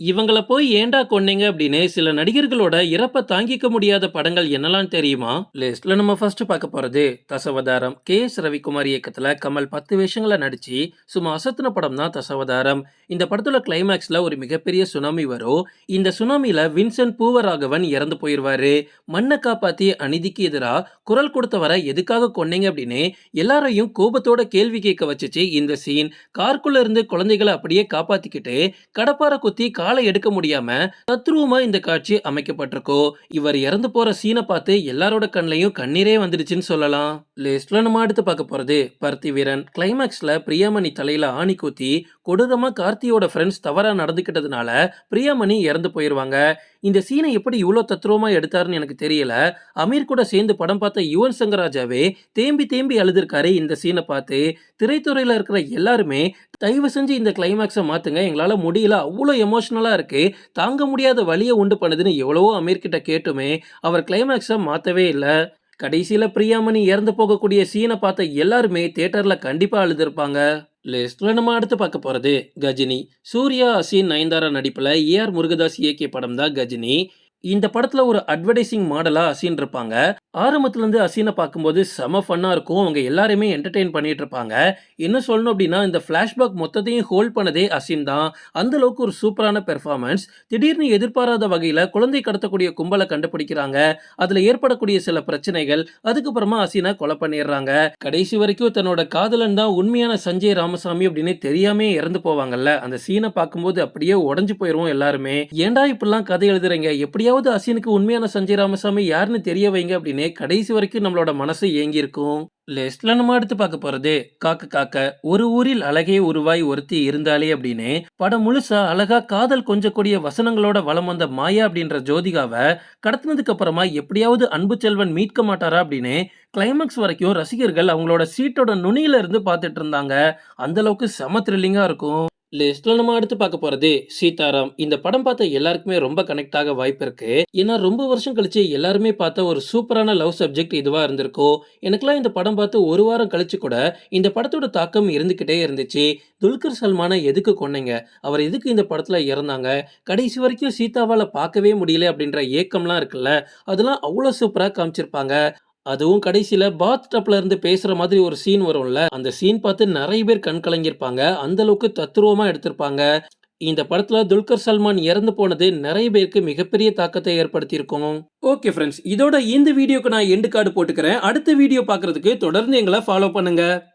இவங்கள போய் ஏண்டா கொன்னீங்க அப்படின்னு சில நடிகர்களோட இறப்ப தாங்கிக்க முடியாத படங்கள் என்னலாம் தெரியுமா? லிஸ்ட்ல நம்ம ஃபர்ஸ்ட் பார்க்க போறது தசவதாரம். கே எஸ் ரவிக்குமார் இயக்கத்துல கமல் பத்து வேஷங்களை நடிச்சு சும்மா அசத்தின படம் தான் தசவதாரம். இந்த படத்துல கிளைமேக்ஸ்ல ஒரு மிகப்பெரிய சுனாமி வரும். இந்த சுனாமியில வின்சென்ட் பூவராகவன் இறந்து போயிடுவாரு மண்ணை காப்பாத்தி அநீதிக்கு எதிராக குரல் கொடுத்தவரை எதுக்காக கொன்னீங்க அப்படின்னு எல்லாரையும் கோபத்தோட கேள்வி கேட்க வச்சுச்சு இந்த சீன் கார்க்குள்ள இருந்து குழந்தைகளை அப்படியே காப்பாத்திக்கிட்டு கடப்பார குத்தி காலை எடுக்க முடியாம தத்ரூவமா இந்த காட்சி அமைக்கப்பட்டிருக்கோ? இவர் இறந்து போற சீனை பார்த்து எல்லாரோட கண்ணையும் கண்ணீரே வந்துடுச்சுன்னு சொல்லலாம். லிஸ்ட்ல நம்ம அடுத்து பார்க்க போறது பருத்தி வீரன். கிளைமேக்ஸ்ல பிரியாமணி தலையில ஆணி குத்தி கொடூரமா கார்த்தியோட ஃப்ரெண்ட்ஸ் தவறா நடந்துக்கிட்டதுனால பிரியாமணி இறந்து போயிருவாங்க. இந்த சீனை எப்படி இவ்வளோ தத்ரூவமா எடுத்தாருன்னு எனக்கு தெரியல. அமீர் கூட சேர்ந்து படம் பார்த்த யுவன் சங்கர் ராஜாவே தேம்பி தேம்பி அழுதுருக்காரு இந்த சீனை பார்த்து. திரைத்துறையில இருக்கிற எல்லாருமே தயவு செஞ்சு இந்த கிளைமேக்ஸை மாத்துங்க. எங்களால முடியல. அவ்வளோ எமோஷனல் இருக்கு. தாங்க முடியாத வழியை உண்டு பண்ணுதுன்னு எவ்வளவோ அமீர்கிட்ட கேட்டுமே அவர் கிளைமேக்ஸை மாற்றவே இல்லை. கடைசியில பிரியாமணி இறந்து போகக்கூடிய சீனை பார்த்த எல்லாருமே தியேட்டர்ல கண்டிப்பா அழுதுருப்பாங்க. லிஸ்ட்ல நம்ம அடுத்து பார்க்க போறது கஜினி. சூர்யா அசின் நயன்தாரா நடிப்பில் ஏஆர் முருகதாஸ் இயக்கிய படம் தான் கஜினி. இந்த படத்துல ஒரு அட்வர்டைசிங் மாடலா அசீன் இருப்பாங்க. ஆரம்பத்துல இருந்து அசீனை பார்க்கும்போது செம ஃபன்னா இருக்கும். அவங்க எல்லாருமே என்டர்டெயின் பண்ணிட்டு இருப்பாங்க. என்ன சொல்லணும் அப்படின்னா இந்த ஃபிளாஷ்பேக் மொத்தத்தையும் ஹோல்ட் பண்ணதே அசீன் தான். அந்த அளவுக்கு ஒரு சூப்பரான பெர்ஃபார்மன்ஸ் திடீர்னு எதிர்பாராத வகையில குழந்தை கடத்தக்கூடிய கும்பலை கண்டுபிடிக்கிறாங்க. அதுல ஏற்படக்கூடிய சில பிரச்சனைகள். அதுக்கப்புறமா அசீனை கொலை பண்ணிடுறாங்க. கடைசி வரைக்கும் தன்னோட காதலன் தான் உண்மையான சஞ்சய் ராமசாமி அப்படின்னு தெரியாமே இறந்து போவாங்கல்ல. அந்த சீனை பார்க்கும்போது அப்படியே உடஞ்சு போயிடுவோம் எல்லாருமே. ஏன்டா இப்படிலாம் கதை எழுதுறீங்க? எப்படி எப்படியாவது அசினுக்கு உண்மையான சஞ்சய் ராமசாமி யாருன்னு தெரிய வைங்க அப்படின்னு கடைசி வரைக்கும் நம்மளோட மனசு ஏங்கி இருக்கும் லிஸ்ட்ல நம்ம எடுத்து பார்க்க போறது காக்க காக்க ஒரு ஊரில் அழகே உருவாய் ஒருத்தி இருந்தாலே அப்படின்னு படம் முழுசா அழகா காதல் கொஞ்சக்கூடிய வசனங்களோட வலம் வந்த மாயா அப்படின்ற ஜோதிகாவை கடத்தினதுக்கு அப்புறமா எப்படியாவது அன்பு செல்வன் மீட்க மாட்டாரா அப்படின்னு கிளைமேக்ஸ் வரைக்கும் ரசிகர்கள் அவங்களோட சீட்டோட நுனியில இருந்து பார்த்துட்டு இருந்தாங்க. அந்த அளவுக்கு செம த்ரில்லிங்கா இருக்கும். லிஸ்ட்ல நம்ம அடுத்து பார்க்க போறது சீதாராம். இந்த படம் பார்த்த எல்லாருக்குமே ரொம்ப கனெக்ட் ஆக வாய்ப்பு இருக்கு. ஏன்னா ரொம்ப வருஷம் கழிச்சு எல்லாருமே பார்த்த ஒரு சூப்பரான லவ் சப்ஜெக்ட் இதுவா இருந்திருக்கும் எனக்குலாம் இந்த படம் பார்த்து ஒரு வாரம் கழிச்சு கூட இந்த படத்தோட தாக்கம் இருந்துகிட்டே இருந்துச்சு. துல்கர் சல்மானை எதுக்கு கொன்னீங்க? அவர் எதுக்கு இந்த படத்துல இறந்தாங்க? கடைசி வரைக்கும் சீதாவால பார்க்கவே முடியல அப்படின்ற ஏக்கம்லாம் இருக்குல்ல? அதெல்லாம் அவ்வளோ சூப்பரா காமிச்சிருப்பாங்க. அதுவும் கடைசியில் பாத் டப்ல இருந்து பேசுகிற மாதிரி ஒரு சீன் வரும்ல. அந்த சீன் பார்த்து நிறைய பேர் கண் கலங்கியிருப்பாங்க. அந்த அளவுக்கு எடுத்திருப்பாங்க. இந்த படத்துல துல்கர் சல்மான் இறந்து போனது நிறைய பேருக்கு மிகப்பெரிய தாக்கத்தை ஏற்படுத்தியிருக்கும். ஓகே ஃப்ரெண்ட்ஸ் இதோட இந்த வீடியோக்கு நான் எண்டு கார்டு போட்டுக்கிறேன். அடுத்த வீடியோ பார்க்கறதுக்கு தொடர்ந்து எங்களை ஃபாலோ பண்ணுங்க.